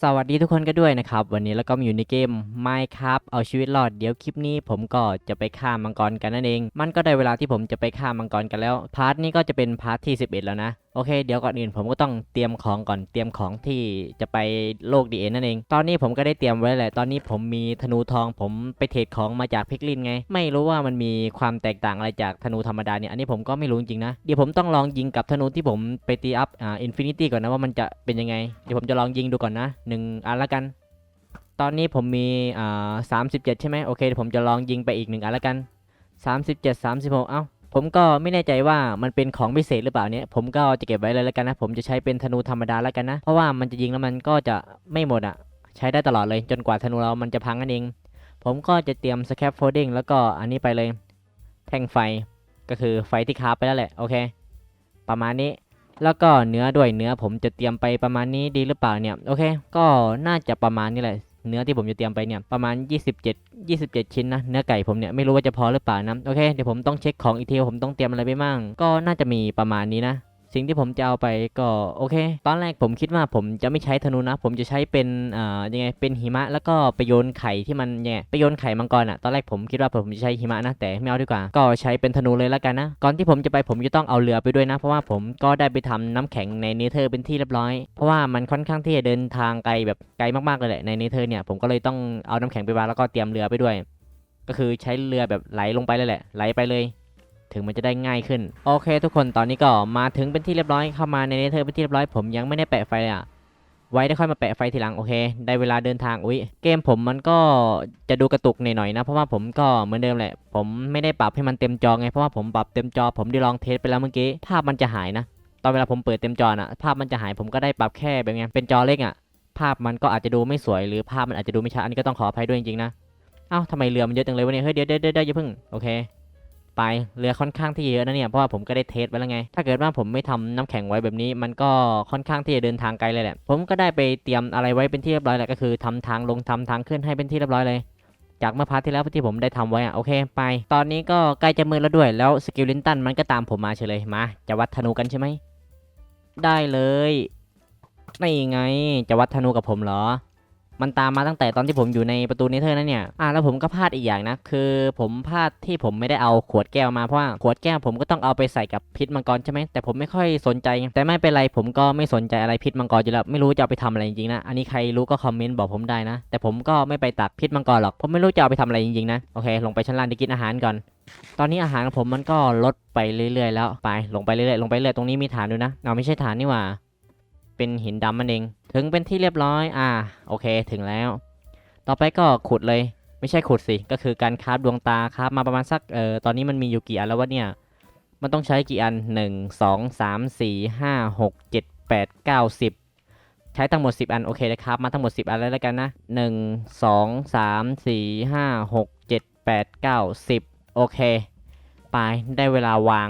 สวัสดีทุกคนก็ด้วยนะครับ วันนี้เราก็มาอยู่ในเกม Minecraft เอาชีวิตรอดเดี๋ยวคลิปนี้ผมก็จะไปฆ่ามังกรกันนั่นเอง มันก็ได้เวลาที่ผมจะไปฆ่ามังกรกันแล้ว พาร์ทนี้ก็จะเป็นพาร์ทที่ 11 แล้วนะ โอเคเดี๋ยวก่อนอื่นผมก็ต้องเตรียมของก่อนเตรียมของที่จะไปโลกดีเอ็นนั่นเอง ตอนนี้ผมก็ได้เตรียมไว้แหละ ตอนนี้ผมมีธนูทองผมไปเทรดของมาจากพิกลินไง ไม่รู้ว่ามันมีความแตกต่างอะไรจากธนูธรรมดาเนี่ย อันนี้ผมก็ไม่รู้จริงนะ เดี๋ยวผมต้องลองยิงกับธนูที่ผมไปตีอัพอ่าอินฟินิตี้ก่อนนะว่ามันจะเป็นยังไง เดี๋ยวผมจะลองยิงดูก่อนนะหนึ่งอันละกัน ตอนนี้ผมมีอ่าสามสิบเจ็ดใช่ไหมโอเคเดี๋ยวผมจะลองยิงไปอีกหนึ่งอันละกันสามสิบเจ็ดสามสิบหกเอ้า ผมก็ไม่แน่ใจว่ามันเป็นของพิเศษหรือเปล่าเนี่ยผมก็จะเก็บไว้เลยแล้วกันนะผมจะใช้เป็นธนูธรรมดาแล้วกันนะ เพราะว่ามันจะยิงแล้วมันก็จะไม่หมดอะ ใช้ได้ตลอดเลยจนกว่าธนูเรามันจะพังนั่นเอง ผมก็จะเตรียมสแคปโฟลดิ้งแล้วก็อันนี้ไปเลย แท่งไฟก็คือไฟที่คาไปแล้วแหละโอเค ประมาณนี้แล้วก็เนื้อด้วยเนื้อผมจะเตรียมไปประมาณนี้ดีหรือเปล่าเนี่ยโอเค ก็น่าจะประมาณนี้แหละ เนื้อที่ผมจะเตรียมไปเนี่ยประมาณ 27 27 ชิ้นนะเนื้อไก่ผมเนี่ยไม่รู้ว่าจะพอหรือเปล่านะโอเคเดี๋ยวผมต้องเช็คของอีกทีผมต้องเตรียมอะไรไปมั่งก็น่าจะมีประมาณนี้นะ สิ่งที่ผมจะเอาไปก็โอเค ตอนแรกผมคิดว่าผมจะไม่ใช้ธนูนะ ผมจะใช้เป็นอ่ายังไงเป็นหิมะ แล้วก็ไปโยนไข่ที่มันยังไงไปโยนไข่มังกรอะตอนแรกผมคิดว่าผมจะใช้หิมะนะแต่ไม่เอาดีกว่า ก็ใช้เป็นธนูเลยแล้วกันนะ ก่อนที่ผมจะไปผมจะต้องเอาเรือไปด้วยนะ เพราะว่าผมก็ได้ไปทำน้ำแข็งในเนเธอร์เป็นที่เรียบร้อย เพราะว่ามันค่อนข้างที่จะเดินทางไกลแบบไกลมากๆเลยแหละในเนเธอร์เนี่ยผมก็เลยต้องเอาน้ำแข็งไปวางแล้วก็เตรียมเรือไปด้วย ก็คือใช้เรือแบบไหลลงไปเลยแหละไหลไปเลย ถึงมันจะได้ง่ายขึ้น โอเค ทุกคนตอนนี้ก็มาถึงเป็นที่เรียบร้อยเข้ามาในเนเธอร์เป็นที่เรียบร้อยผมยังไม่ได้แปะไฟเลยอะไว้ได้ค่อยมาแปะไฟทีหลังโอเค ได้เวลาเดินทางอุ้ยเกมผมมันก็จะดูกระตุกหน่อยๆนะ เพราะว่าผมก็เหมือนเดิมแหละ ผมไม่ได้ปรับให้มันเต็มจอไงเพราะว่าผมปรับเต็มจอ ผมได้ลองเทสไปแล้วเมื่อกี้ภาพมันจะหายนะ ตอนเวลาผมเปิดเต็มจอน่ะภาพมันจะหายผมก็ได้ปรับแค่แบบไงเป็นจอเล็กอะ ภาพมันก็อาจจะดูไม่สวยหรือภาพมันอาจจะดูไม่ชัดอันนี้ก็ต้องขออภัยด้วยจริงๆนะเอ้าทำไมเรือมันเยอะจังเลยวะเนี่ยเฮ้ยเดี๋ยวเดี๋ยวเดี๋ยวอย่าเพิ่งโอเค ไปเรือค่อนข้างที่เยอะนะเนี่ยเพราะว่าผมก็ได้เทสไว้แล้วไง ถ้าเกิดว่าผมไม่ทำน้ำแข็งไว้แบบนี้ มันก็ค่อนข้างที่จะเดินทางไกลเลยแหละ ผมก็ได้ไปเตรียมอะไรไว้เป็นที่เรียบร้อยแหละก็คือทำทางลงทำทางขึ้นให้เป็นที่เรียบร้อยเลยจากเมื่อพาร์ทที่แล้วที่ผมได้ทำไว้อะโอเคไป ตอนนี้ก็ใกล้จะมืดแล้วด้วย แล้วสกิลลินตันมันก็ตามผมมาเฉยเลยมา จะวัดธนูกันใช่ไหมได้เลยนี่ไงจะวัดธนูกับผมเหรอ มันตามมาตั้งแต่ตอนที่ผมอยู่ในประตูเนเธอร์นั่นเนี่ย อ่าแล้วผมก็พลาดอีกอย่างนะ คือผมพลาดที่ผมไม่ได้เอาขวดแก้วมาเพราะว่าขวดแก้วผมก็ต้องเอาไปใส่กับพิษมังกรใช่ไหมแต่ผมไม่ค่อยสนใจ แต่ไม่เป็นไรผมก็ไม่สนใจอะไรพิษมังกรอยู่แล้วไม่รู้จะเอาไปทำอะไรจริงๆนะ อันนี้ใครรู้ก็คอมเมนต์บอกผมได้นะ แต่ผมก็ไม่ไปตักพิษมังกรหรอกผมไม่รู้จะเอาไปทำอะไรจริงๆนะโอเค ลงไปชั้นล่างไปกินอาหารก่อนตอนนี้อาหารของผมมันก็ลดไปเรื่อยๆแล้วไปลงไปเรื่อยๆลงไปเรื่อยๆตรงนี้มีฐานด้วยนะเอาไม่ใช่ฐานนี่หว่า เป็นหินดำมันเอง ถึงเป็นที่เรียบร้อย อ่า โอเค ถึงแล้ว ต่อไปก็ขุดเลย ไม่ใช่ขุดสิ ก็คือการคราฟดวงตาคราฟมาประมาณสัก เอ่อ ตอนนี้มันมีอยู่กี่อันแล้ววะเนี่ย มันต้องใช้กี่อันหนึ่งสองสามสี่ห้าหกเจ็ดแปดเก้าสิบใช้ทั้งหมดสิบอัน โอเคเลยครับ มาทั้งหมดสิบอันแล้วแล้วกันนะหนึ่งสองสามสี่ห้าหกเจ็ดแปดเก้าสิบโอเค ไป ได้เวลาวาง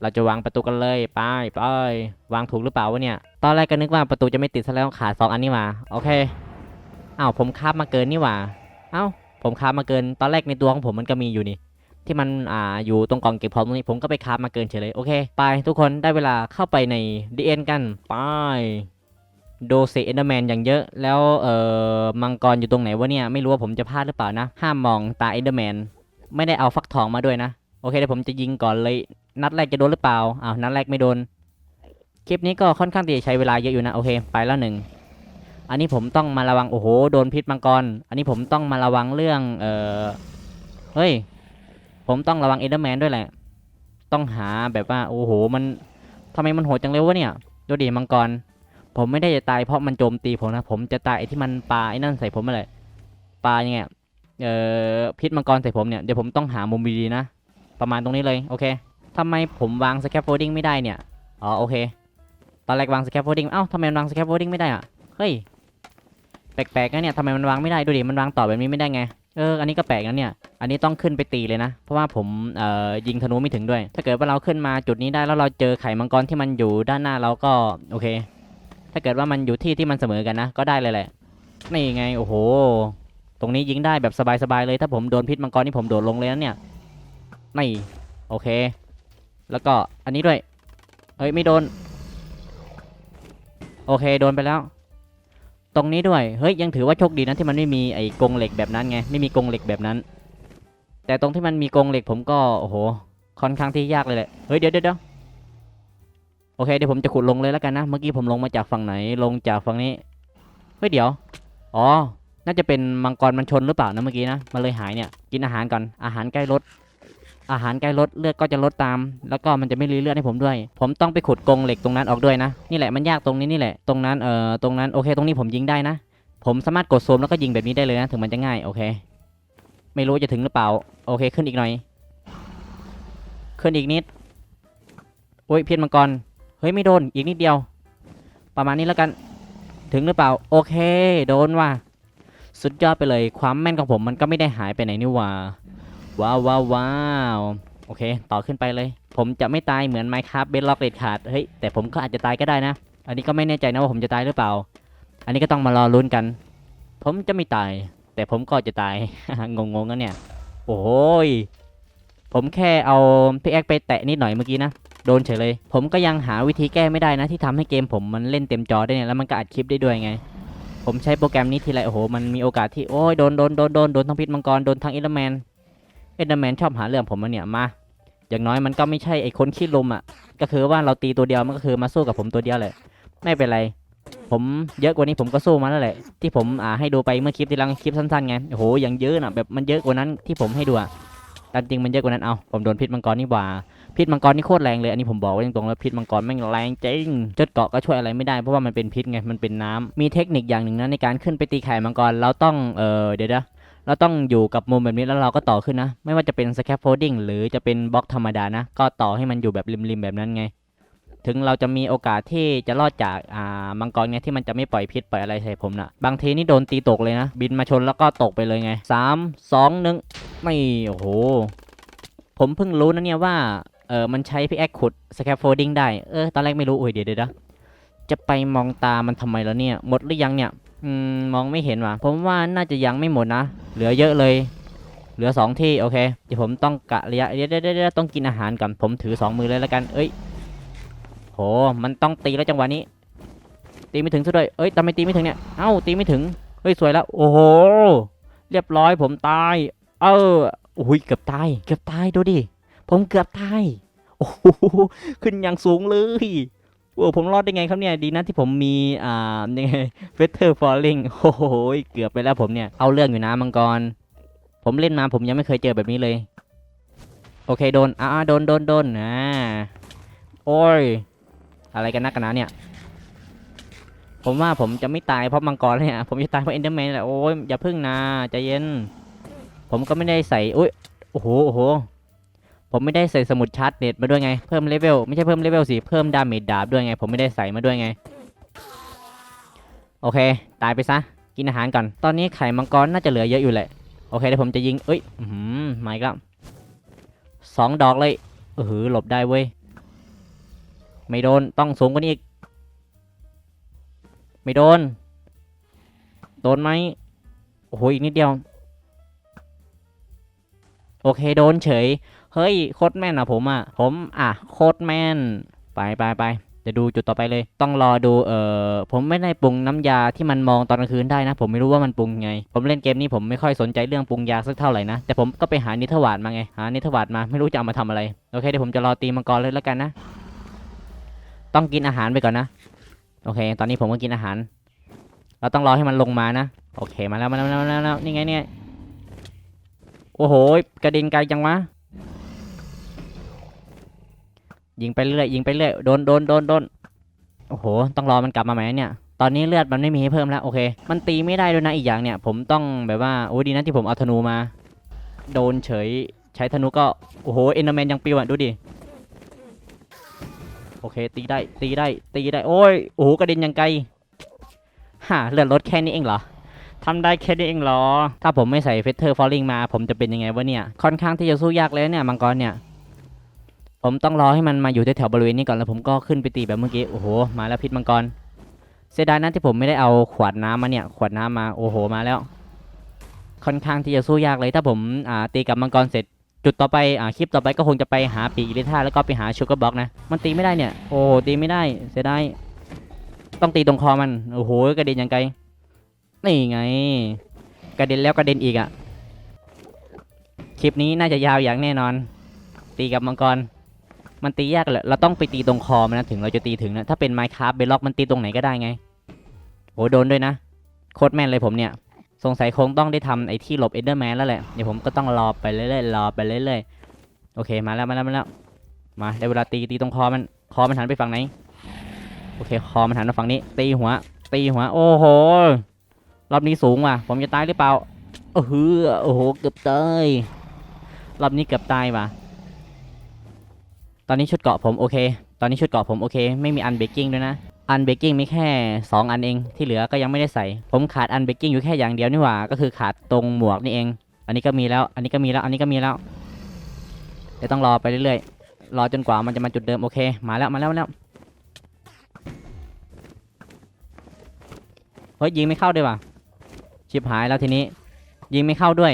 เราจะวางประตูกันเลยไปไปวางถูกหรือเปล่าวะเนี่ย ตอนแรกก็นึกว่าประตูจะไม่ติดซะแล้วขาดสองอันนี่หว่าโอเคอ้าวผมคาบมาเกินนี่หว่าเอ้าผมคาบมาเกิน ตอนแรกในตัวของผมมันก็มีอยู่นี่ ที่มันอ่าอยู่ตรงกล่องเก็บของตรงนี้ผมก็ไปคาบมาเกินเฉยเลยโอเคไปทุกคนได้เวลาเข้าไปในดีเอ็นกันไปโดเซเอนเดอร์แมนอย่างเยอะ แล้วเอ่อมังกรอยู่ตรงไหนวะเนี่ยไม่รู้ว่าผมจะพลาดหรือเปล่านะ ห้ามมองตาเอนเดอร์แมนไม่ได้เอาฟักทองมาด้วยนะ โอเคเดี๋ยวผมจะยิงก่อนเลย นัดแรกจะโดนหรือเปล่าอ้าวนัดแรกไม่โดน คลิปนี้ก็ค่อนข้างที่จะใช้เวลาเยอะอยู่นะ โอเค ไปแล้วหนึ่ง อันนี้ผมต้องมาระวัง โอ้โห โดนพิษมังกร อันนี้ผมต้องมาระวังเรื่อง เออเฮ้ย ผมต้องระวังเอเดอร์แมนด้วยแหละ ต้องหาแบบว่า โอ้โห มันทำไมมันโหดจังเลยวะเนี่ย ดูดิมังกร ผมไม่ได้จะตายเพราะมันโจมตีผมนะ ผมจะตายไอ้ที่มันปลาไอ้นั่นใส่ผมมาเลยปลายังไง เอ่อ พิษมังกรใส่ผมเนี่ย เดี๋ยวผมต้องหามุมดีๆนะ ประมาณตรงนี้เลยโอเคทำไมผมวางสแคปโฟดิ้งไม่ได้เนี่ยอ๋อโอเคตอนแรกวางสแคปโฟดิ้งเอ้าทำไมมันวางสแคปโฟดิ้งไม่ได้อะเฮ้ยแปลกๆนะเนี่ยทำไมมันวางไม่ได้ดูดิมันวางต่อแบบนี้ไม่ได้ไงเอออันนี้ก็แปลกนะเนี่ยอันนี้ต้องขึ้นไปตีเลยนะ เพราะว่าผมเอ่อยิงธนูไม่ถึงด้วย ถ้าเกิดว่าเราขึ้นมาจุดนี้ได้แล้วเราเจอไข่มังกรที่มันอยู่ด้านหน้าเราก็โอเค ถ้าเกิดว่ามันอยู่ที่ที่มันเสมอกันนะก็ได้เลยแหละนี่ไงโอ้โห ตรงนี้ยิงได้แบบสบายๆเลย ถ้าผมโดนพิษมังกรนี่ผมโดดลงเลยนะเนี่ย นี่โอเค แล้วก็อันนี้ด้วยเอ้ย ไม่โดน โอเค โดนไปแล้ว ตรงนี้ด้วย เฮ้ย ยังถือว่าโชคดีนะที่มันไม่มีไอ้กรงเหล็กแบบนั้นไง ไม่มีกรงเหล็กแบบนั้น แต่ตรงที่มันมีกรงเหล็กผมก็ โอ้โห ค่อนข้างที่ยากเลยแหละ เฮ้ย เดี๋ยวเดี๋ยวโอเค เดี๋ยวผมจะขุดลงเลยแล้วกันนะ เมื่อกี้ผมลงมาจากฝั่งไหน ลงจากฝั่งนี้ เฮ้ย เดี๋ยว อ๋อ น่าจะเป็นมังกรมันชนหรือเปล่านะเมื่อกี้นะ มันเลยหายเนี่ย กินอาหารก่อน อาหารใกล้ลด อาหารใกล้ลดเลือดก็จะลดตาม แล้วก็มันจะไม่รีเลือดให้ผมด้วย ผมต้องไปขุดกรงเหล็กตรงนั้นออกด้วยนะ นี่แหละมันยากตรงนี้นี่แหละ ตรงนั้นเอ่อตรงนั้นโอเค ตรงนี้ผมยิงได้นะ ผมสามารถกดซูมแล้วก็ยิงแบบนี้ได้เลยนะถึงมันจะง่ายโอเค ไม่รู้จะถึงหรือเปล่า โอเคขึ้นอีกหน่อย ขึ้นอีกนิดโอ้ยเพี้ยนมังกรเฮ้ยไม่โดนอีกนิดเดียว ประมาณนี้แล้วกันถึงหรือเปล่าโอเค โดนว่ะสุดยอดไปเลยความแม่นของผมมันก็ไม่ได้หายไปไหนนี่หว่า ว้าวว้าวว้าวโอเค ต่อขึ้นไปเลย ผมจะไม่ตายเหมือนไมค์ครับเบนล็อกเด็ดขาด เฮ้ย แต่ผมก็อาจจะตายก็ได้นะ อันนี้ก็ไม่แน่ใจนะว่าผมจะตายหรือเปล่า อันนี้ก็ต้องมารอลุ้นกัน ผมจะไม่ตาย แต่ผมก็จะตาย งงๆกันเนี่ย โอ้ย ผมแค่เอาพิกแอคไปแตะนิดหน่อยเมื่อกี้นะ โดนเฉยเลย ผมก็ยังหาวิธีแก้ไม่ได้นะ ที่ทำให้เกมผมมันเล่นเต็มจอได้เนี่ย แล้วมันก็อัดคลิปได้ด้วยไง ผมใช้โปรแกรมนี้ทีไร โอ้โห มันมีโอกาสที่ โอ้ย โดน โดน โดน โดน โดนทั้งพิษมังกร โดนทั้งเอลแมน เอลแมนชอบหาเรื่องผมมาเนี่ยมาอย่างน้อยมันก็ไม่ใช่ไอ้คนขี้ลมอะ ก็คือว่าเราตีตัวเดียวมันก็คือมาสู้กับผมตัวเดียวเลยไม่เป็นไร ผมเยอะกว่านี้ผมก็สู้มาแล้วแหละที่ผมอ่าให้ดูไปเมื่อคลิปที่ลังคลิปสั้นๆไงโอ้โหอย่างเยอะน่ะแบบมันเยอะกว่านั้นที่ผมให้ดูอะแต่จริงมันเยอะกว่านั้นเอาผมโดนพิษมังกรนี่หว่าพิษมังกรนี่โคตรแรงเลยอันนี้ผมบอกไว้ตรงๆแล้วพิษมังกรแม่งแรงจริงจ้าเกาะก็ช่วยอะไรไม่ได้เพราะว่ามันเป็นพิษไงมันเป็นน้ำมีเทคนิคอย่างหนึ่งนะในการขึ้นไปตีไข่มังกรเราต้องเออเดี๋ยวนะ เราต้องอยู่กับมุมแบบนี้แล้วเราก็ต่อขึ้นนะ ไม่ว่าจะเป็น scaffolding หรือจะเป็นบล็อกธรรมดานะ ก็ต่อให้มันอยู่แบบริมๆแบบนั้นไง ถึงเราจะมีโอกาสที่จะรอดจากอ่ามังกรเนี่ยที่มันจะไม่ปล่อยพิษปล่อยอะไรใส่ผมนะบางทีนี่โดนตีตกเลยนะ บินมาชนแล้วก็ตกไปเลยไงสามสองหนึ่งไม่โอ้โห ผมเพิ่งรู้นะเนี่ยว่าเออมันใช้พิกแอคขุด scaffolding ได้ เออ ตอนแรกไม่รู้โอ้ยเดี๋ยวเดี๋ยวเดี๋ยว จะไปมองตามันทำไมแล้วเนี่ย หมดหรือยังเนี่ยอืมมองไม่เห็นว่ะผมว่าน่าจะยังไม่หมดนะ เหลือเยอะเลย เหลือสองที่โอเคเดี๋ยวผมต้องกะระยะเดี๋ยวเดี๋ยวเดี๋ยวเดี๋ยวต้องกินอาหารก่อนผมถือสองมือเลยแล้วกัน เอ้ยโหมันต้องตีแล้วจังหวะนี้ ตีไม่ถึงซะด้วยเอ้ยทำไมตีไม่ถึงเนี่ยเอ้าตีไม่ถึงเฮ้ยสวยแล้ว โอ้โหเรียบร้อยผมตาย เออโอ้ยเกือบตายเกือบตายดูดิผมเกือบตายโอ้โหขึ้นอย่างสูงเลย โอ้ผมรอดได้ไงครับเนี่ยดีนะที่ผมมีอ่ายังไงเฟเธอร์ฟอลลิงโอ้โหเกือบไปแล้วผมเนี่ยเอาเรื่องอยู่นะมังกร ผมเล่นมาผมยังไม่เคยเจอแบบนี้เลย โอเคโดนอ่าโดนโดนโดนอ่าโอ้ยอะไรกันนักกันนะเนี่ย ผมว่าผมจะไม่ตายเพราะมังกรเลยอะผมจะตายเพราะเอนเดอร์แมนแหละโอ้ยอย่าพึ่งนะใจเย็น ผมก็ไม่ได้ใส่อุ้ยโอ้โหโอ้โห ผมไม่ได้ใส่สมุดชาร์จเน็ตมาด้วยไง เพิ่มเลเวลไม่ใช่เพิ่มเลเวลสิ เพิ่มดาเมจดาบด้วยไง ผมไม่ได้ใส่มาด้วยไง โอเค ตายไปซะ กินอาหารก่อน ตอนนี้ไข่มังกรน่าจะเหลือเยอะอยู่แหละ โอเคเดี๋ยวผมจะยิง เอ้ย อือหือไม่ก็สองดอกเลยเออหือหลบได้เว้ย ไม่โดน ต้องสูงกว่านี้อีก ไม่โดน โดนไหมโอ้โห อีกนิดเดียว โอเค โดนเฉย เฮ้ยโคตรแม่นอะผมอะผมอะโคตรแม่น ไปไปไปจะดูจุดต่อไปเลย ต้องรอดู เอ่อ ผมไม่ได้ปรุงน้ำยาที่มันมองตอนกลางคืนได้นะ ผมไม่รู้ว่ามันปรุงไง ผมเล่นเกมนี้ผมไม่ค่อยสนใจเรื่องปรุงยาสักเท่าไหร่นะ แต่ผมก็ไปหานิทวาดมาไง หานิทวาดมา ไม่รู้จะเอามาทำอะไร โอเคเดี๋ยวผมจะรอตีมังกรเลยแล้วกันนะ ต้องกินอาหารไปก่อนนะ โอเค ตอนนี้ผมก็กินอาหาร เราต้องรอให้มันลงมานะ โอเค มาแล้วมาแล้วมาแล้วมาแล้วนี่ไงเนี่ย โอ้โห กระเด็นไกลจังวะ ยิงไปเรื่อยยิงไปเรื่อยโดนโดนโดนโดนโอ้โห ต้องรอมันกลับมาไหมเนี่ย ตอนนี้เลือดมันไม่มีให้เพิ่มแล้วโอเค มันตีไม่ได้ด้วยนะอีกอย่างเนี่ย ผมต้องแบบว่าโอ้ดีนะที่ผมเอาธนูมา โดนเฉยใช้ธนูก็โอ้โหเอ็นเดอร์แมนยังปิวอะดูดิโอเค ตีได้ตีได้ตีได้โอ้ยโอ้โหกระเด็นยังไกลฮ่าเลือดลดแค่นี้เองเหรอทำได้แค่นี้เองเหรอ ถ้าผมไม่ใส่เฟเธอร์ฟอลลิงมา ผมจะเป็นยังไงวะเนี่ย ค่อนข้างที่จะสู้ยากเลยเนี่ยมังกรเนี่ย ผมต้องรอให้มันมาอยู่แถวๆบริเวณนี้ก่อนแล้วผมก็ขึ้นไปตีแบบเมื่อกี้ โอ้โห มาแล้วพิษมังกร เสียดายนะที่ผมไม่ได้เอาขวดน้ำมาเนี่ย ขวดน้ำมา โอ้โห มาแล้ว ค่อนข้างที่จะสู้ยากเลย ถ้าผมอ่าตีกับมังกรเสร็จ จุดต่อไปอ่าคลิปต่อไปก็คงจะไปหาปีกอิลิท่าแล้วก็ไปหาชูการ์บ็อกนะ มันตีไม่ได้เนี่ย โอ้ตีไม่ได้ เสียดาย ต้องตีตรงคอมัน โอ้โห กระเด็นยังไง นี่ไง กระเด็นแล้วกระเด็นอีกอะ่ะคลิปนี้น่าจะยาวอย่างแน่นอน ตีกับมังกร มันตียากเลยเราต้องไปตีตรงคอมันนะถึงเราจะตีถึงนะถ้าเป็นไมค์ค r a f t เบล็อกมันตีตรงไหนก็ได้ไงโหโดนด้วยนะโคตรแม่นเลยผมเนี่ย สงสัยคงต้องได้ทำไอ้ที่หลบเอเดอร์แมนแล้วแหละ เดี๋ยวผมก็ต้องรอไปเรื่อยๆรอไปเรื่อยๆโอเคมาแล้วมาแล้วมาแล้วมาได้เวลาตีตีตรงคอมันคอมันหันไปฝั่งไหนโอเคคอมันหันมาฝั่งนี้ ตีหัว ตีหัว โอ้โหรอบนี้สูงว่ะ ผมจะตายหรือเปล่าเออโอ้โหเกือบตายรอบนี้เกือบตายว่ะ ตอนนี้ชุดเกาะผมโอเค ตอนนี้ชุดเกาะผมโอเค ไม่มีอันเบกกิ้งด้วยนะ อันเบกกิ้งมีแค่ 2 อันเอง ที่เหลือก็ยังไม่ได้ใส่ ผมขาดอันเบกกิ้งอยู่แค่อย่างเดียวนี่หว่า ก็คือขาดตรงหมวกนี่เอง อันนี้ก็มีแล้ว อันนี้ก็มีแล้ว อันนี้ก็มีแล้ว เดี๋ยวต้องรอไปเรื่อยๆ รอจนกว่ามันจะมาจุดเดิมโอเค มาแล้ว มาแล้วมาแล้ว เฮ้ยยิงไม่เข้าด้วยว่ะ ชิบหายแล้วทีนี้ ยิงไม่เข้าด้วย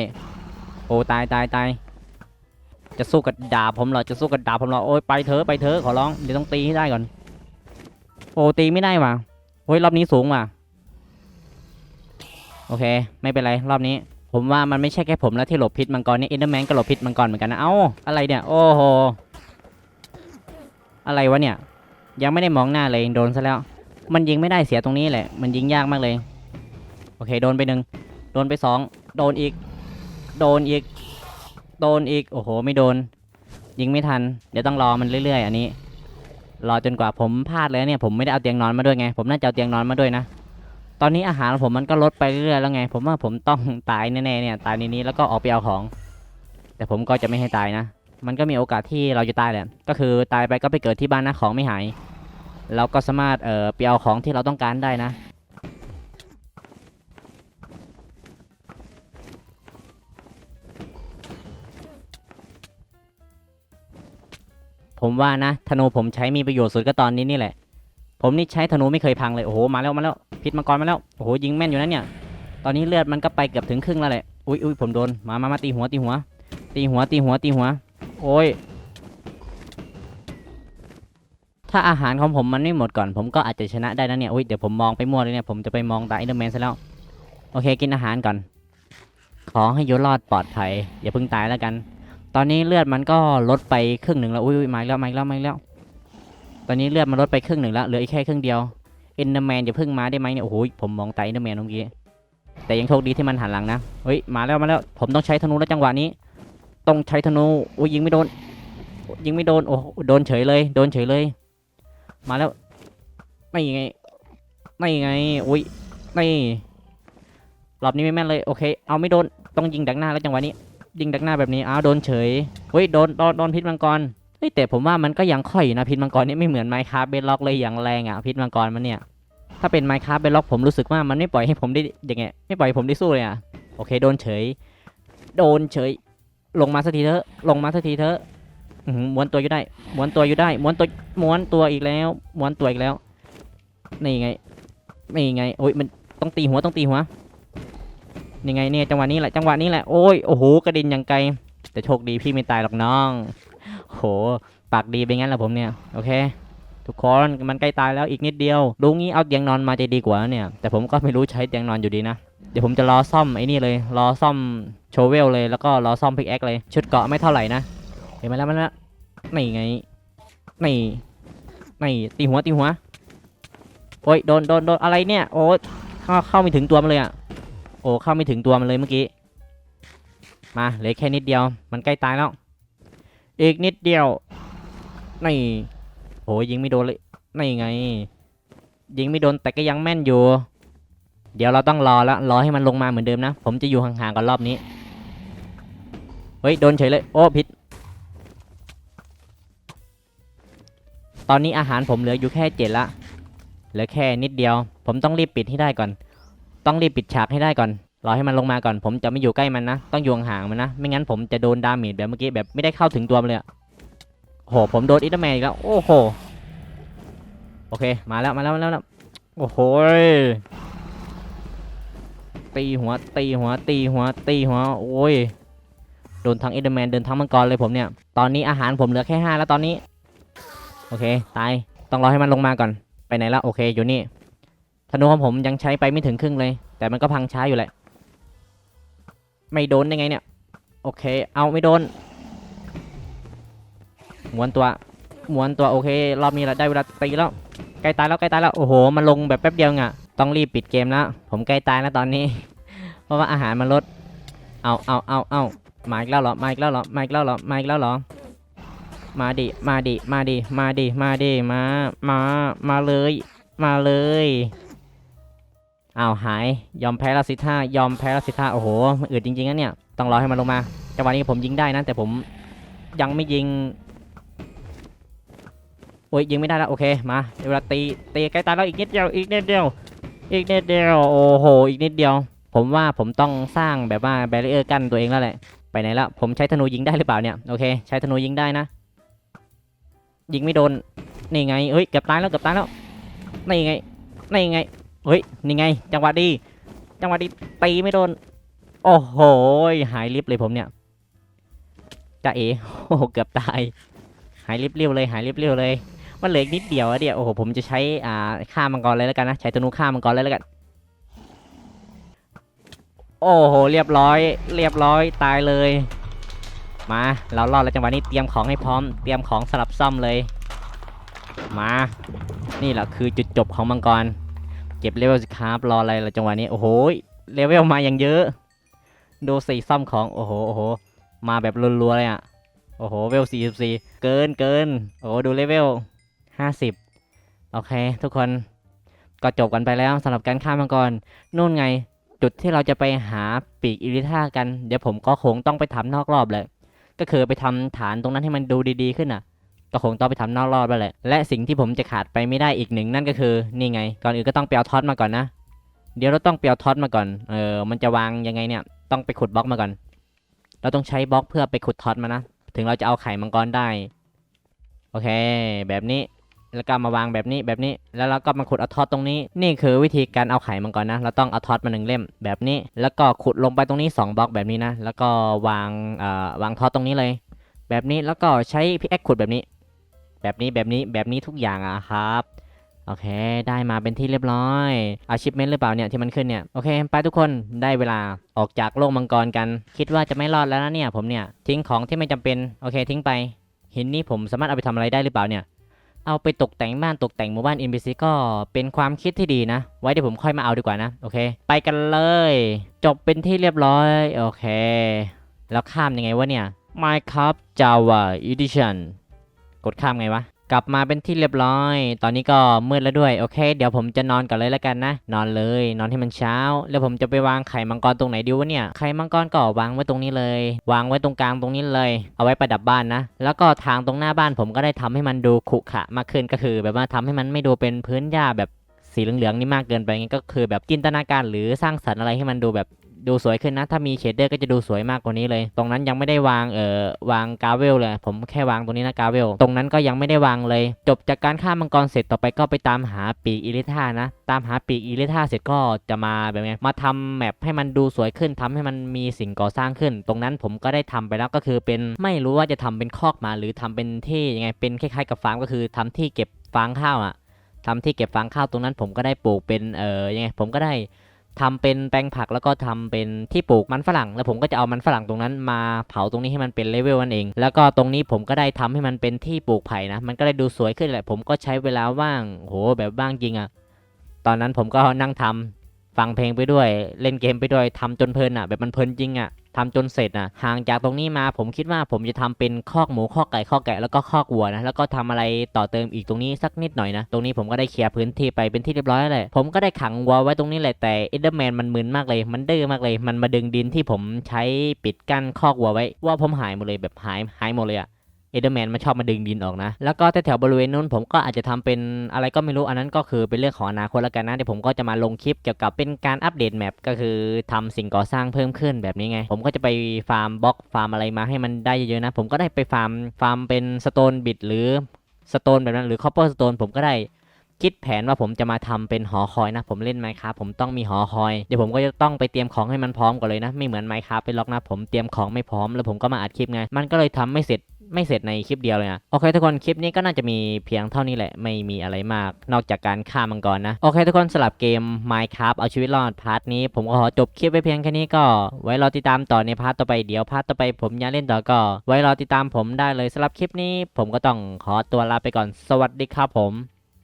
โอ้ตายตายตาย จะสู้กับดาบผมเหรอจะสู้กับดาบผมเหรอโอ้ยไปเถอะไปเถอะขอร้องเดี๋ยวต้องตีให้ได้ก่อนโอ้ตีไม่ได้ว่ะโอ้ยรอบนี้สูงว่ะโอเค ไม่เป็นไรรอบนี้ ผมว่ามันไม่ใช่แค่ผมแล้วที่หลบพิษมังกรนี่เอ็นเดอร์แมนก็หลบพิษมังกรเหมือนกันนะเอ้าอะไรเนี่ยโอ้โหอะไรวะเนี่ย ยังไม่ได้มองหน้าเลยโดนซะแล้ว มันยิงไม่ได้เสียตรงนี้แหละ มันยิงยากมากเลย โอเค โดนไปหนึ่งโดนไปสองโดนอีก โดนอีก โดนอีก โอ้โห ไม่โดน ยิงไม่ทัน เดี๋ยวต้องรอมันเรื่อยๆ อันนี้ รอจนกว่าผมพลาดแล้วเนี่ย ผมไม่ได้เอาเตียงนอนมาด้วยไง ผมน่าจะเอาเตียงนอนมาด้วยนะ ตอนนี้อาหารผมมันก็ลดไปเรื่อยๆแล้วไง ผมว่าผมต้องตายแน่ๆเนี่ย ตายในนี้แล้วก็ออกไปเอาของ แต่ผมก็จะไม่ให้ตายนะ มันก็มีโอกาสที่เราจะตายแหละ ก็คือตายไปก็ไปเกิดที่บ้านนะของไม่หาย เราก็สามารถเอ่อไปเอาของที่เราต้องการได้นะ ผมว่านะธนูผมใช้มีประโยชน์สุดก็ตอนนี้นี่แหละ ผมนี่ใช้ธนูไม่เคยพังเลย โอ้โห มาแล้วมาแล้ว พิษมังกรมาแล้ว โอ้โห ยิงแม่นอยู่นะเนี่ย ตอนนี้เลือดมันก็ไปเกือบถึงครึ่งแล้วแหละ อุ้ยอุ้ยผมโดน มามามาตีหัวตีหัว ตีหัวตีหัวตีหัว โอ้ย ถ้าอาหารของผมมันไม่หมดก่อน ผมก็อาจจะชนะได้นะเนี่ย อุ้ย เดี๋ยวผมมองไปมั่วเลยเนี่ย ผมจะไปมองตาอินเดอร์แมนซะแล้ว โอเค กินอาหารก่อน ขอให้อยุรอดปลอดภัย อย่าเพิ่งตายแล้วกัน ตอนนี้เลือดมันก็ลดไปครึ่งหนึ่งแล้ว อุ้ยมาแล้วมาแล้วมาแล้ว ตอนนี้เลือดมันลดไปครึ่งหนึ่งแล้ว เหลืออีกแค่ครึ่งเดียว เอินเดอร์แมนอย่าเพิ่งมาได้ไหมเนี่ย โอ้โห ผมมองตาเอินเดอร์แมนเมื่อกี้ แต่ยังโชคดีที่มันหันหลังนะ เฮ้ย มาแล้วมาแล้ว ผมต้องใช้ธนูแล้วจังหวะนี้ ต้องใช้ธนู อุ้ยยิงไม่โดน ยิงไม่โดน โอ้โหโดนเฉยเลย โดนเฉยเลย มาแล้ว ไม่ไง ไม่ไง อุ้ยไม่รอบนี้ไม่แม่นเลย โอเค เอาไม่โดน ต้องยิงดักหน้าแล้วจังหวะนี้ ยิงดักหน้าแบบนี้อ้าวโดนเฉยเฮ้ยโดนโดนโดนพิษมังกรเฮ้ยแต่ผมว่ามันก็ยังค่อยอยู่นะพิษมังกรนี่ไม่เหมือนไมค์คาเบล็อกเลยอย่างแรงอะพิษมังกรมันเนี่ยถ้าเป็นไมค์คาเบล็อกผมรู้สึกว่ามันไม่ปล่อยให้ผมได้อย่างเงี้ยไม่ปล่อยให้ผมได้สู้เลยอะโอเคโดนเฉย โดนเฉย ลงมาสักทีเถอะลงมาสักทีเถอะม้วนตัวอยู่ได้ม้วนตัวอยู่ได้ม้วนตัวม้วนตัวอีกแล้วม้วนตัวอีกแล้วนี่ไงนี่ไงโอ้ยมันต้องตีหัวต้องตีหัว นี่ไงเนี่ยจังหวะนี้แหละจังหวะนี้แหละโอ้ยโอ้โหกระด็นอย่างไกลแต่โชคดีพี่ไม่ตายหรอกน้องโหปากดีเป็นงั้นแหละผมเนี่ยโอเค ทุกคนมันใกล้ตายแล้วอีกนิดเดียวรู้งี้เอาเตียงนอนมาจะดีกว่าเนี่ย แต่ผมก็ไม่รู้ใช้เตียงนอนอยู่ดีนะเดี๋ยวผมจะรอซ่อมไอ้นี่เลยรอซ่อมโชเวลเลยแล้วก็รอซ่อมพิกแอคเลย ชุดเกาะไม่เท่าไหร่นะเห็นไหมแล้วมันละนี่ไงนี่นี่ตีหัวตีหัวโอ้ยโดนโดนโดนอะไรเนี่ยโอ้เข้าเข้าไม่ถึงตัวมันเลยอะ โอ้เข้าไม่ถึงตัวมันเลยเมื่อกี้ มาเหลือแค่นิดเดียว มันใกล้ตายแล้ว อีกนิดเดียวนี่โหยิงไม่โดนเลยนี่ไง ยิงไม่โดนแต่ก็ยังแม่นอยู่ เดี๋ยวเราต้องรอละรอให้มันลงมาเหมือนเดิมนะ ผมจะอยู่ห่างๆกันรอบนี้ เฮ้ยโดนเฉยเลย โอ้ผิด ตอนนี้อาหารผมเหลืออยู่แค่เจ็ดละ เหลือแค่นิดเดียว ผมต้องรีบปิดให้ได้ก่อน ต้องรีบปิดฉากให้ได้ก่อน รอให้มันลงมาก่อน ผมจะไม่อยู่ใกล้มันนะ ต้องอยู่ห่างมันนะ ไม่งั้นผมจะโดนดาเมจแบบเมื่อกี้แบบไม่ได้เข้าถึงตัวมันเลยอะโห ผมโดนอิตาแมนอีกแล้ว โอ้โห โอเค มาแล้ว มาแล้ว มาแล้ว โอ้โหตีหัว ตีหัว ตีหัว ตีหัว โอ้ย โดนทั้งอิตาแมน เดินทั้งมังกรเลยผมเนี่ย ตอนนี้อาหารผมเหลือแค่ห้าแล้วตอนนี้ โอเค ตาย ต้องรอให้มันลงมาก่อน ไปไหนแล้วโอเค อยู่นี่ ธนูของผมยังใช้ไปไม่ถึงครึ่งเลย แต่มันก็พังช้าอยู่แหละ ไม่โดนได้ไงเนี่ย โอเค เอาไม่โดนหมวนตัวหมวนตัวโอเครอบนี้เราได้เวลาตีแล้วใกล้ตายแล้วใกล้ตายแล้วโอ้โหมันลงแบบแป๊บเดียวไงต้องรีบปิดเกมแล้วผมใกล้ตายแล้วตอนนี้ เพราะว่าอาหารมันลดเอาเอาเอาเอามาอีกแล้วเหรอมาอีกแล้วเหรอมาอีกแล้วเหรอมาอีกแล้วเหรอมาดิมาดิมาดิมาดิมาดิมามามาเลย มาเลย อ้าวหายยอมแพ้ล้วสิท่ายอมแพ้ล้วสิท่าโอ้โหมันอืดจริงๆนะเนี่ยต้องรอให้มันลงมาจังหวะนี้ผมยิงได้นะแต่ผมยังไม่ยิงโอ้ยยิงไม่ได้แล้วโอเคมาเวเวลาตีตีใกล้ตายแล้วอีกนิดเดียวอีกนิดเดียวอีกนิดเดียวโอ้โหอีกนิดเดียว ผมว่าผมต้องสร้างแบบว่าแบรเออร์กั้นตัวเองแล้วแหละไปไหนแล้วผมใช้ธนูยิงได้หรือเปล่าเนี่ยโอเค ใช้ธนูยิงได้นะ ยิงไม่โดนนี่ไงเฮ้ยเกือบตายแล้วเกือบตายแล้วนี่ไงนี่ไง เฮ้ย นี่ไง จังหวะดี จังหวะดีตีไม่โดน โอ้โห หายลิบเลยผมเนี่ยจ่าเอ๋โอ้โหเกือบตาย หายลิบเรียวเลย หายลิบเรียวเลย มันเหลืออีกนิดเดียวอะเดียวโอ้โห ผมจะใช้ อ่า ฆ่ามังกรเลยแล้วกันนะ ใช้ธนูฆ่ามังกรเลยแล้วกัน โอ้โห เรียบร้อย เรียบร้อย ตายเลย มา เรารอดแล้วจังหวะนี้ เตรียมของให้พร้อม เตรียมของสลับซ่อมเลย มา นี่แหละคือจุดจบของมังกร เก็บเลเวลสิครับรออะไรละจังหวะนี้ โอ้โหเลเวลมาอย่างเยอะ ดูสีซ่อมของ โอ้โหโอ้โห มาแบบรัวๆเลยอะ โอ้โห เวล44เกินเกิน โอ้โห ดูเลเวล50โอเค ทุกคน ก็จบกันไปแล้วสำหรับการฆ่ามังกรนู่นไง จุดที่เราจะไปหาปีกอิริธากัน เดี๋ยวผมก็คงต้องไปทำนอกรอบเลย ก็คือไปทำฐานตรงนั้นให้มันดูดีๆขึ้นอะ ก็คงต้องไปทำนอกรอบแล้วแหละ และสิ่งที่ผมจะขาดไปไม่ได้อีกหนึ่งนั่นก็คือ นี่ไง ก่อนอื่นก็ต้องไปเอาท็อตมาก่อนนะ เดี๋ยวเราต้องไปเอาท็อตมาก่อน เออ มันจะวางยังไงเนี่ย ต้องไปขุดบล็อกมาก่อน เราต้องใช้บล็อกเพื่อไปขุดท็อตมานะ ถึงเราจะเอาไข่มังกรได้ โอเค แบบนี้ แล้วก็มาวางแบบนี้ แบบนี้ แล้วเราก็มาขุดเอาท็อตตรงนี้ นี่คือวิธีการเอาไข่มังกรนะ เราต้องเอาท็อตมาหนึ่งเล่ม แบบนี้ แล้วก็ขุดลงไปตรงนี้ 2บล็อกแบบนี้นะ แล้วก็วาง เอ่อ วางท็อตตรงนี้เลย แบบนี้ แล้วก็ใช้พิกแอคขุดแบบนี้ แบบนี้แบบนี้แบบนี้ทุกอย่างอะครับ โอเค ได้มาเป็นที่เรียบร้อยอาชิพเมนหรือเปล่าเนี่ยที่มันขึ้นเนี่ย โอเค ไปทุกคนได้เวลาออกจากโลกมังกรกัน คิดว่าจะไม่รอดแล้วนะเนี่ย ผมเนี่ย ทิ้งของที่ไม่จำเป็น โอเค ทิ้งไปหินนี่ผมสามารถเอาไปทำอะไรได้หรือเปล่าเนี่ย เอาไปตกแต่งบ้านตกแต่งหมู่บ้าน NPC ก็เป็นความคิดที่ดีนะ ไว้เดี๋ยวผมค่อยมาเอาดีกว่านะ โอเค ไปกันเลย จบเป็นที่เรียบร้อย โอเค แล้วข้ามยังไงวะเนี่ย Minecraft Java Edition กดข้ามไงวะ กลับมาเป็นที่เรียบร้อย ตอนนี้ก็มืดแล้วด้วย โอเค เดี๋ยวผมจะนอนก่อนเลยแล้วกันนะ นอนเลย นอนให้มันเช้า แล้วผมจะไปวางไข่มังกรตรงไหนดีวะเนี่ย ไข่มังกรก็วางไว้ตรงนี้เลย วางไว้ตรงกลางตรงนี้เลย เอาไว้ประดับบ้านนะ แล้วก็ทางตรงหน้าบ้านผมก็ได้ทำให้มันดูขรุขระมากขึ้น ก็คือ แบบว่าทำให้มันไม่ดูเป็นพื้นหญ้าแบบสีเหลืองๆนี่มากเกินไปไงก็คือแบบจินตนาการหรือสร้างสรรค์อะไรให้มันดูแบบ ดูสวยขึ้นนะ ถ้ามีเชดเดอร์ก็จะดูสวยมากกว่านี้เลย ตรงนั้นยังไม่ได้วางเอ่อวางกาเวลเลย ผมแค่วางตรงนี้นะกาเวล ตรงนั้นก็ยังไม่ได้วางเลย จบจากการฆ่ามังกรเสร็จต่อไปก็ไปตามหาปีกอิลิท่านะ ตามหาปีกอิลิท่าเสร็จก็จะมาแบบไงมาทำแมปให้มันดูสวยขึ้นทำให้มันมีสิ่งก่อสร้างขึ้น ตรงนั้นผมก็ได้ทำไปแล้วก็คือเป็นไม่รู้ว่าจะทำเป็นคอกมาหรือทำเป็นที่ยังไงเป็นคล้ายๆกับฟาร์มก็คือทำที่เก็บฟางข้าวอะทำที่เก็บฟางข้าวตรงนั้นผมก็ได้ปลูกเป็นเออยังไงผมก็ได้ ทำเป็นแปลงผักแล้วก็ทำเป็นที่ปลูกมันฝรั่ง แล้วผมก็จะเอามันฝรั่งตรงนั้นมาเผาตรงนี้ให้มันเป็นเลเวลนั่นเอง แล้วก็ตรงนี้ผมก็ได้ทำให้มันเป็นที่ปลูกไผ่นะ มันก็ได้ดูสวยขึ้นแหละ ผมก็ใช้เวลาว่างโหแบบว่างจริงอะตอนนั้นผมก็นั่งทำฟังเพลงไปด้วย เล่นเกมไปด้วยทำจนเพลินอะแบบมันเพลินจริงอะ ทำจนเสร็จนะห่างจากตรงนี้มาผมคิดว่าผมจะทำเป็นคอกหมูคอกไก่คอกแกะแล้วก็คอกวัวนะแล้วก็ทำอะไรต่อเติมอีกตรงนี้สักนิดหน่อยนะตรงนี้ผมก็ได้เคลียร์พื้นที่ไปเป็นที่เรียบร้อยแล้วผมก็ได้ขังวัวไว้ตรงนี้แหละแต่เอเดอร์แมนมันมึนมากเลย มันดื้อมากเลยมันมาดึงดินที่ผมใช้ปิดกั้นคอกวัวไว้ว่าผมหายหมดเลยแบบหายหายหมดเลยอะ เอเดอร์แมนมันชอบมาดึงดินออกนะ แล้วก็แถวบริเวณนู้นผมก็อาจจะทำเป็นอะไรก็ไม่รู้อันนั้นก็คือเป็นเรื่องของอนาคตแล้วกันนะเดี๋ยวผมก็จะมาลงคลิปเกี่ยวกับเป็นการอัปเดตแมปก็คือทำสิ่งก่อสร้างเพิ่มขึ้นแบบนี้ไง ผมก็จะไปฟาร์มบล็อกฟาร์มอะไรมาให้มันได้เยอะๆนะ ผมก็ได้ไปฟาร์มฟาร์มเป็นสโตนบิดหรือสโตนแบบนั้นหรือคอปเปอร์สโตนผมก็ได้ คิดแผนว่าผมจะมาทำเป็นหอคอยนะ ผมเล่นไมค์ครับผมต้องมีหอคอย เดี๋ยวผมก็จะต้องไปเตรียมของให้มันพร้อมก่อนเลยนะ ไม่เหมือนไมค์ครับไปล็อกนะ ผมเตรียมของไม่พร้อม แล้วผมก็มาอัดคลิปไง มันก็เลยทำไม่เสร็จไม่เสร็จในคลิปเดียวเลยนะโอเคทุกคนคลิปนี้ก็น่าจะมีเพียงเท่านี้แหละ ไม่มีอะไรมาก นอกจากการฆ่ามังกรนะ โอเคทุกคนสลับเกม Minecraft เอาชีวิตรอดพาร์ทนี้ ผมก็ขอจบคลิปไปเพียงแค่นี้ก็ไว้รอติดตามต่อในพาร์ทต่อไปเดี๋ยวพาร์ทต่อไปผมอยากเล่นต่อก็ ไว้รอติดตามผมได้เลยสำหรับคลิปนี้ ผมก็ต้องขอตัวลาไปก่อนสวัสดีครับผม